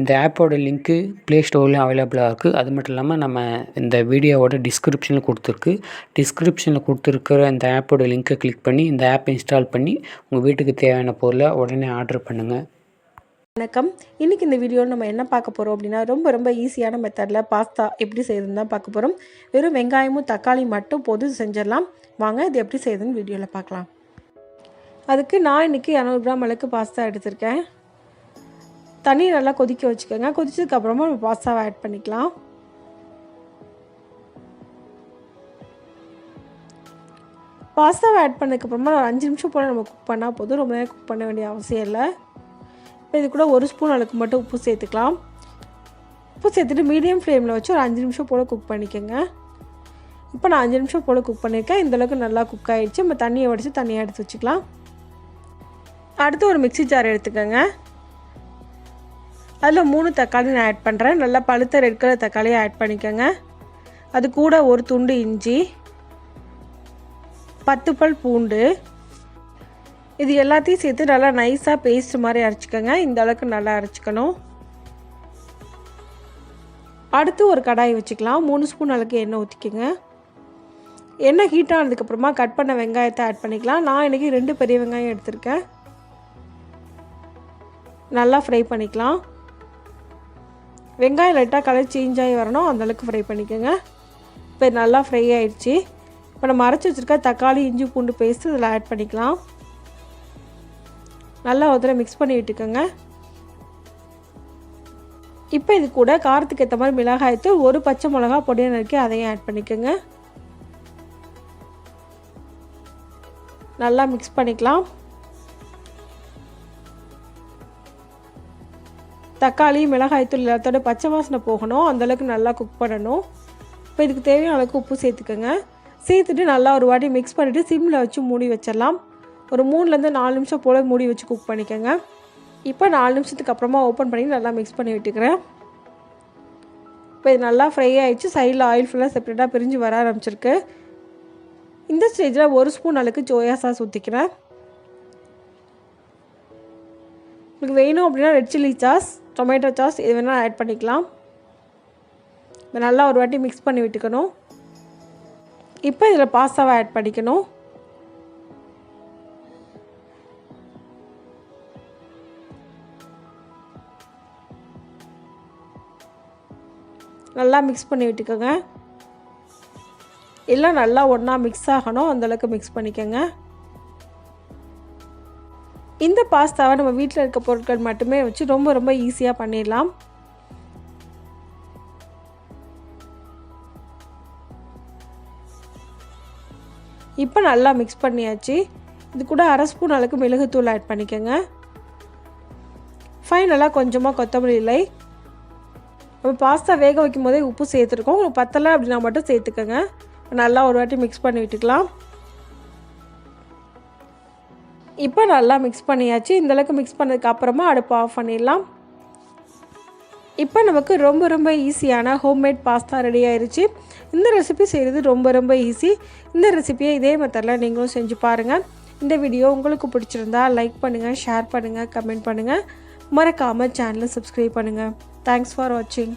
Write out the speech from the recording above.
இந்த ஆப்போட link play ஸ்டோர்லேயும் அவைலபிளாக இருக்குது அது மட்டும் இல்லாமல் நம்ம இந்த வீடியோவோட டிஸ்கிரிப்ஷனில் கொடுத்துருக்கு. டிஸ்கிரிப்ஷனில் கொடுத்துருக்கிற இந்த ஆப்போட லிங்க்கை கிளிக் பண்ணி இந்த ஆப் இன்ஸ்டால் பண்ணி உங்கள் வீட்டுக்கு தேவையான பொருளை உடனே ஆர்டர் பண்ணுங்கள் வணக்கம். இன்றைக்கி இந்த வீடியோவில் நம்ம என்ன பார்க்க போகிறோம் அப்படின்னா ரொம்ப ரொம்ப ஈஸியான மெத்தடில் பாஸ்தா எப்படி செய்யுதுன்னு தான் பார்க்க போகிறோம் வெறும் வெங்காயமும் தக்காளி மட்டும் பொது செஞ்சிடலாம். வாங்க இது எப்படி செய்யுதுன்னு வீடியோவில் பார்க்கலாம். அதுக்கு நான் இன்றைக்கி இரநூறு கிராம் அளவுக்கு பாஸ்தா எடுத்திருக்கேன். தண்ணி நல்லா கொதிக்க வச்சுக்கோங்க. கொதிச்சதுக்கப்புறமா நம்ம பாஸ்தாவை ஆட் பண்ணிக்கலாம். பாஸ்தாவை ஆட் பண்ணதுக்கப்புறமா ஒரு அஞ்சு நிமிஷம் போல் நம்ம குக் பண்ணால் போதும். ரொம்ப நேரம் குக் பண்ண வேண்டிய அவசியம் இல்லை. இப்போ இது கூட ஒரு ஸ்பூன் அளவுக்கு மட்டும் உப்பு சேர்த்துக்கலாம். உப்பு சேர்த்துட்டு மீடியம் ஃப்ளேமில் வச்சு ஒரு அஞ்சு நிமிஷம் போல் குக் பண்ணிக்கோங்க. இப்போ நான் அஞ்சு நிமிஷம் போல் குக் பண்ணியிருக்கேன் இந்தளவுக்கு நல்லா குக் ஆகிடுச்சு நம்ம தண்ணியை வடித்து தண்ணியை எடுத்து வச்சுக்கலாம். அடுத்து ஒரு மிக்சி ஜார் எடுத்துக்கோங்க. அதில் மூணு தக்காளி நான் ஆட் பண்ணுறேன் நல்லா பழுத்த ரெட் கலர் தக்காளியை ஆட் பண்ணிக்கோங்க. அது கூட ஒரு துண்டு இஞ்சி பத்து பல் பூண்டு. இது எல்லாத்தையும் சேர்த்து நல்லா நைஸாக பேஸ்ட் மாதிரி அரைச்சிக்கோங்க. இந்த அளவுக்கு நல்லா அரைச்சிக்கணும். அடுத்து ஒரு கடாய் வச்சுக்கலாம். மூணு ஸ்பூன் அளவுக்கு எண்ணெய் ஊற்றிக்கோங்க எண்ணெய் ஹீட் ஆனதுக்கப்புறமா கட் பண்ண வெங்காயத்தை ஆட் பண்ணிக்கலாம். நான் இன்றைக்கி ரெண்டு பெரிய வெங்காயம் எடுத்திருக்கேன். நல்லா ஃப்ரை பண்ணிக்கலாம். வெங்காயம் லைட்டாக கலர் சேஞ்ச் ஆகி வரணும். அந்தளவுக்கு ஃப்ரை பண்ணிக்கோங்க. இப்போ நல்லா ஃப்ரை ஆகிடுச்சி இப்போ நம்ம அரைச்சி வச்சுருக்க தக்காளி இஞ்சி பூண்டு பேஸ்ட்டு இதில் ஆட் பண்ணிக்கலாம். நல்லா ஒரு தடவை மிக்ஸ் பண்ணி விட்டுக்கோங்க. இப்போ இது கூட காரத்துக்கு ஏற்ற மாதிரி மிளகாய்த்து ஒரு பச்சை மிளகா பொடியை நறுக்கி அதையும் ஆட் பண்ணிக்கோங்க. நல்லா மிக்ஸ் பண்ணிக்கலாம். தக்காளி மிளகாய்த்தூள் எல்லாத்தோட பச்சை வாசனை போகணும். அந்தளவுக்கு நல்லா குக் பண்ணணும். இப்போ இதுக்கு தேவையான அளவுக்கு உப்பு சேர்த்துக்கோங்க. சேர்த்துட்டு நல்லா ஒரு வாட்டி மிக்ஸ் பண்ணிவிட்டு சிம்மில் வச்சு மூடி வச்சிடலாம். ஒரு மூணுலேருந்து நாலு நிமிஷம் போல் மூடி வச்சு குக் பண்ணிக்கோங்க. இப்போ நாலு நிமிஷத்துக்கு அப்புறமா ஓப்பன் பண்ணி நல்லா மிக்ஸ் பண்ணி விட்டுக்கிறேன். இப்போ இது நல்லா ஃப்ரை ஆகிடுச்சு சைடில் ஆயில் ஃபுல்லாக செப்பரேட்டாக பிரிஞ்சு வர ஆரம்பிச்சிருக்கு. இந்த ஸ்டேஜில் ஒரு ஸ்பூன் அளவுக்கு சோயா சாஸ் ஊற்றிக்கிறேன் உங்களுக்கு வேணும் அப்படின்னா red chilli sauce tomato sauce இது வேணால் ஆட் பண்ணிக்கலாம். இதை நல்லா ஒரு வாட்டி மிக்ஸ் பண்ணி விட்டுக்கணும். இப்போ இதில் பாஸ்தாவை ஆட் பண்ணிக்கணும். நல்லா மிக்ஸ் பண்ணி விட்டுக்கோங்க. எல்லாம் நல்லா ஒன்றா மிக்ஸ் ஆகணும். அந்தளவுக்கு மிக்ஸ் பண்ணிக்கோங்க. இந்த பாஸ்தாவை நம்ம வீட்டில் இருக்க பொருட்கள் மட்டுமே வச்சு ரொம்ப ரொம்ப ஈஸியாக பண்ணிடலாம். இப்போ நல்லா மிக்ஸ் பண்ணியாச்சு. இது கூட அரை ஸ்பூன் அளவுக்கு மிளகுத்தூள் ஆட் பண்ணிக்கோங்க. ஃபைனலாக கொஞ்சமாக கொத்தமல்லி இலை. நம்ம பாஸ்தா வேக வைக்கும் போதே உப்பு சேர்த்துருக்கோம். உங்களுக்கு பத்தலை அப்படின்னா மட்டும் சேர்த்துக்கோங்க. நல்லா ஒரு வாட்டி மிக்ஸ் பண்ணி விட்டுக்கலாம். இப்போ நல்லா மிக்ஸ் பண்ணியாச்சு. இந்தளவுக்கு மிக்ஸ் பண்ணதுக்கு அப்புறமா அடுப்பு ஆஃப் பண்ணிடலாம். இப்போ நமக்கு ரொம்ப ரொம்ப ஈஸியான ஹோம்மேட் பாஸ்தா ரெடி ஆயிடுச்சு இந்த ரெசிபி செய்கிறது ரொம்ப ரொம்ப ஈஸி இந்த ரெசிபியை இதே மெத்தடில் நீங்களும் செஞ்சு பாருங்கள் இந்த வீடியோ உங்களுக்கு பிடிச்சிருந்தா லைக் பண்ணுங்கள் ஷேர் பண்ணுங்கள் கமெண்ட் பண்ணுங்கள் மறக்காமல் சேனலை சப்ஸ்கிரைப் பண்ணுங்கள் தேங்க்ஸ் ஃபார் வாட்சிங்